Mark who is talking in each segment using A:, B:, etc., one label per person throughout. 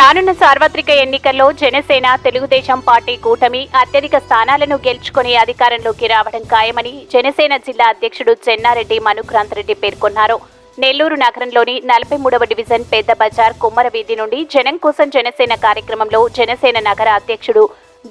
A: రానున్న సార్వత్రిక ఎన్నికల్లో జనసేన తెలుగుదేశం పార్టీ కూటమి అత్యధిక స్థానాలను గెలుచుకుని అధికారంలోకి రావడం ఖాయమని జనసేన జిల్లా అధ్యక్షుడు చెన్నారెడ్డి మనుక్రాంత్ రెడ్డి పేర్కొన్నారు. నెల్లూరు నగరంలోని నలభై మూడవ డివిజన్ పెద్ద బజార్ కుమ్మర వీధి నుండి జనం కోసం జనసేన కార్యక్రమంలో జనసేన నగర అధ్యక్షుడు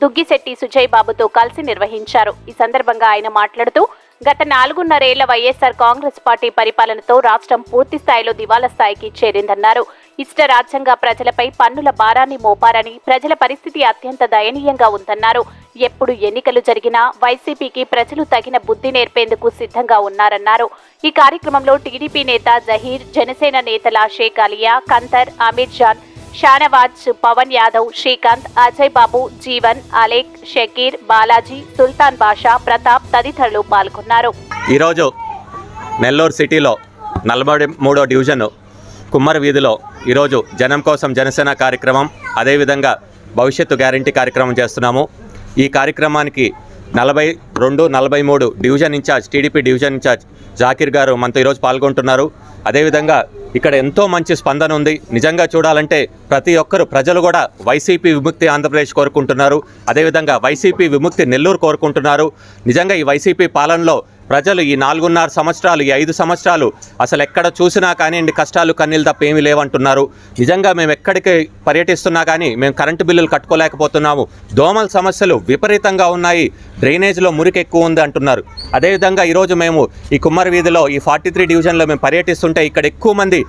A: దుగ్గిశెట్టి సుజయ్ బాబుతో కలిసి నిర్వహించారు. ఈ సందర్భంగా ఆయన మాట్లాడుతూ గత నాలుగున్నరేళ్ళ వైఎస్ఆర్ కాంగ్రెస్ పార్టీ పరిపాలనతో రాష్ట్రం పూర్తి స్థాయిలో దివాలా స్థాయికి చేరిందన్నారు. ఇష్ట రాజ్యంగా ప్రజలపై పన్నుల భారాన్ని మోపారని ప్రజల పరిస్థితి అత్యంత దయనీయంగా ఉందన్నారు. ఎప్పుడు ఎన్నికలు జరిగినా వైసీపీకి ప్రజలు తగిన బుద్ధి నేర్పేందుకు సిద్ధంగా ఉన్నారన్నారు. ఈ కార్యక్రమంలో టీడీపీ నేత జహీర్ జనసేన నేతల షేక్ అలియా కంతర్ అమీర్ జాన్ షానవాజ్ పవన్ యాదవ్ శ్రీకాంత్ అజయ్ బాబు జీవన్ అలేక్ షకీర్ బాలాజీ సుల్తాన్ బాషా ప్రతాప్ తదితరులు పాల్గొన్నారు.
B: ఈరోజు నెల్లూరు సిటీలో నలభై మూడో డివిజన్ కుమ్మర వీధిలో ఈరోజు జనం కోసం జనసేన కార్యక్రమం అదేవిధంగా భవిష్యత్తు గ్యారంటీ కార్యక్రమం చేస్తున్నాము. ఈ కార్యక్రమానికి నలభై రెండు నలభై మూడు division in charge TDP division in charge Zakir garu మనతో ఈరోజు పాల్గొంటున్నారు. అదేవిధంగా ఇక్కడ ఎంతో మంచి స్పందన ఉంది. నిజంగా చూడాలంటే ప్రతి ఒక్కరు ప్రజలు కూడా వైసీపీ విముక్తి ఆంధ్రప్రదేశ్ కోరుకుంటున్నారు. అదేవిధంగా వైసీపీ విముక్తి నెల్లూరు కోరుకుంటున్నారు. నిజంగా ఈ వైసీపీ పాలనలో ప్రజలు ఈ నాలుగున్నర సంవత్సరాలు ఈ ఐదు సంవత్సరాలు అసలు ఎక్కడ చూసినా కానివ్వండి కష్టాలు కన్నీళ్ళు తప్ప ఏమీ లేవంటున్నారు. నిజంగా మేము ఎక్కడికి పర్యటిస్తున్నా కానీ మేము కరెంటు బిల్లులు కట్టుకోలేకపోతున్నాము. దోమల సమస్యలు విపరీతంగా ఉన్నాయి. డ్రైనేజ్లో మురికి ఎక్కువ ఉంది అంటున్నారు. అదేవిధంగా ఈరోజు మేము ఈ కుమ్మరి వీధిలో ఈ ఫార్టీ త్రీ డివిజన్లో మేము పర్యటిస్తుంటే ఇక్కడ ఎక్కువ మంది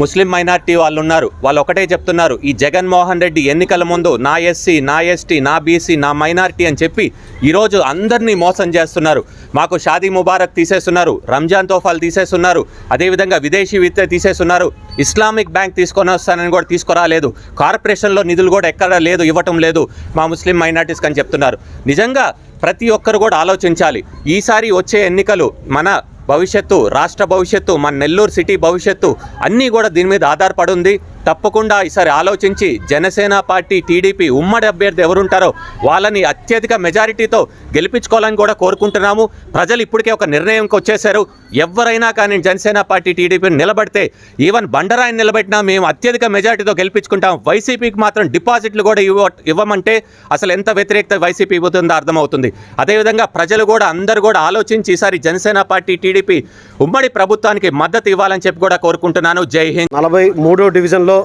B: ముస్లిం మైనార్టీ వాళ్ళు ఉన్నారు వాళ్ళు ఒకటే చెప్తున్నారు ఈ జగన్మోహన్ రెడ్డి ఎన్నికల ముందు నా ఎస్సీ నా ఎస్టీ నా బీసీ నా మైనార్టీ అని చెప్పి ఈరోజు అందరినీ మోసం చేస్తున్నారు. మాకు షాదీ ముబారక్ తీసేస్తున్నారు రంజాన్ తోఫాలు తీసేస్తున్నారు అదేవిధంగా విదేశీ విద్య తీసేస్తున్నారు. ఇస్లామిక్ బ్యాంక్ తీసుకొని వస్తానని కూడా తీసుకురాలేదు. కార్పొరేషన్లో నిధులు కూడా ఎక్కడ లేదు ఇవ్వటం లేదు మా ముస్లిం మైనార్టీస్కి అని చెప్తున్నారు. నిజంగా ప్రతి ఒక్కరు కూడా ఆలోచించాలి. ఈసారి వచ్చే ఎన్నికలు మన భవిష్యత్తు రాష్ట్ర భవిష్యత్తు మన నెల్లూరు సిటీ భవిష్యత్తు అన్నీ కూడా దీని మీద ఆధారపడి ఉంది. తప్పకుండా ఈసారి ఆలోచించి జనసేన పార్టీ టీడీపీ ఉమ్మడి అభ్యర్థి ఎవరుంటారో వాళ్ళని అత్యధిక మెజారిటీతో గెలిపించుకోవాలని కూడా కోరుకుంటున్నాము. ప్రజలు ఇప్పటికే ఒక నిర్ణయంకి వచ్చేశారు. ఎవరైనా కానీ జనసేన పార్టీ టీడీపీని నిలబడితే ఈవెన్ బండరాయిని నిలబెట్టినా మేము అత్యధిక మెజారిటీతో గెలిపించుకుంటాం. వైసీపీకి మాత్రం డిపాజిట్లు కూడా ఇవ్వ ఇవ్వమంటే అసలు ఎంత వ్యతిరేకత వైసీపీ ఇవ్వుతుందో అర్థమవుతుంది. అదేవిధంగా ప్రజలు కూడా అందరూ కూడా ఆలోచించి ఈసారి జనసేన పార్టీ టీడీపీ ఉమ్మడి ప్రభుత్వానికి మద్దతు ఇవ్వాలని చెప్పి కూడా కోరుకుంటున్నాను. జై హింద్.
C: నలభై మూడో డివిజన్లో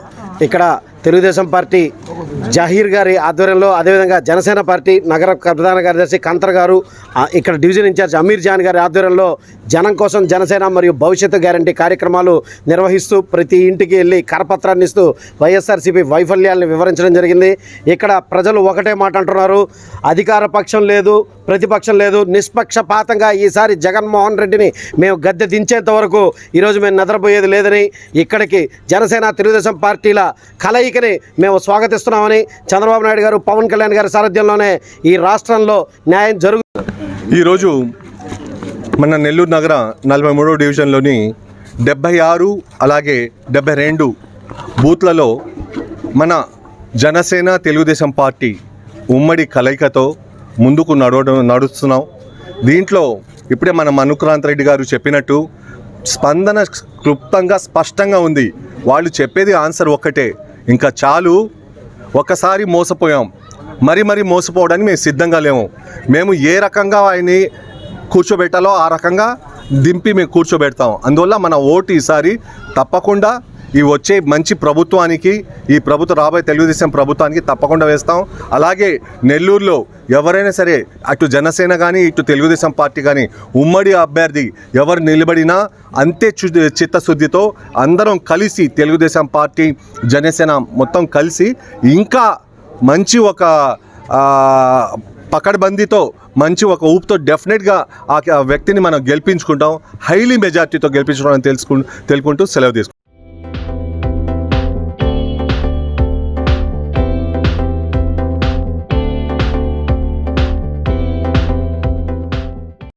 C: ఇక్కడ తెలుగుదేశం పార్టీ జహీర్ గారి ఆధ్వర్యంలో అదేవిధంగా జనసేన పార్టీ నగర ప్రధాన కార్యదర్శి కంతర్ గారు ఇక్కడ డివిజన్ ఇన్ఛార్జ్ అమీర్ జాన్ గారి ఆధ్వర్యంలో జనం కోసం జనసేన మరియు భవిష్యత్తు గ్యారంటీ కార్యక్రమాలు నిర్వహిస్తూ ప్రతి ఇంటికి వెళ్ళి కరపత్రాన్ని ఇస్తూ వైఎస్ఆర్సీపీ వైఫల్యాలను వివరించడం జరిగింది. ఇక్కడ ప్రజలు ఒకటే మాట అంటున్నారు అధికార పక్షం లేదు ప్రతిపక్షం లేదు నిష్పక్షపాతంగా ఈసారి జగన్మోహన్ రెడ్డిని మేము గద్దె దించేంత వరకు ఈరోజు మేము నిద్రపోయేది లేదని ఇక్కడికి జనసేన తెలుగుదేశం పార్టీల కలయికని మేము స్వాగతిస్తున్నామని చంద్రబాబు నాయుడు గారు పవన్ కళ్యాణ్ గారి సారథ్యంలోనే ఈ రాష్ట్రంలో న్యాయం జరుగు
D: ఈరోజు మన నెల్లూరు నగర నలభై మూడో డివిజన్లోని డెబ్భై ఆరు అలాగే డెబ్భై రెండు బూత్లలో మన జనసేన తెలుగుదేశం పార్టీ ఉమ్మడి కలయికతో ముందుకు నడవడం నడుస్తున్నాం. దీంట్లో ఇప్పుడే మన మనుక్రాంత్ రెడ్డి గారు చెప్పినట్టు స్పందన క్లుప్తంగా స్పష్టంగా ఉంది. వాళ్ళు చెప్పేది ఆన్సర్ ఒక్కటే. ఇంకా చాలు ఒకసారి మోసపోయాం. మరి మరి మోసపోవడానికి మేము సిద్ధంగా లేము. మేము ఏ రకంగా ఆయన్ని కూర్చోబెట్టాలో ఆ రకంగా దింపి మేము కూర్చోబెడతాం. అందువల్ల మన ఓటు ఈసారి తప్పకుండా ఈ వచ్చే మంచి ప్రభుత్వానికి ఈ ప్రభుత్వ రాబోయే తెలుగుదేశం ప్రభుత్వానికి తప్పకుండా వేస్తాం. అలాగే నెల్లూరులో ఎవరైనా సరే అటు జనసేన కానీ ఇటు తెలుగుదేశం పార్టీ కానీ ఉమ్మడి అభ్యర్థి ఎవరు నిలబడినా అంతే చు చిత్తశుద్ధితో అందరం కలిసి తెలుగుదేశం పార్టీ జనసేన మొత్తం కలిసి ఇంకా మంచి ఒక పకడ్బందీతో మంచి ఒక ఊపుతో డెఫినెట్గా ఆ వ్యక్తిని మనం గెలిపించుకుంటాం. హైలీ మెజార్టీతో గెలిపించుకోవడం తెలుసుకు తెలుసుకుంటూ సెలవు తీసుకుంటాం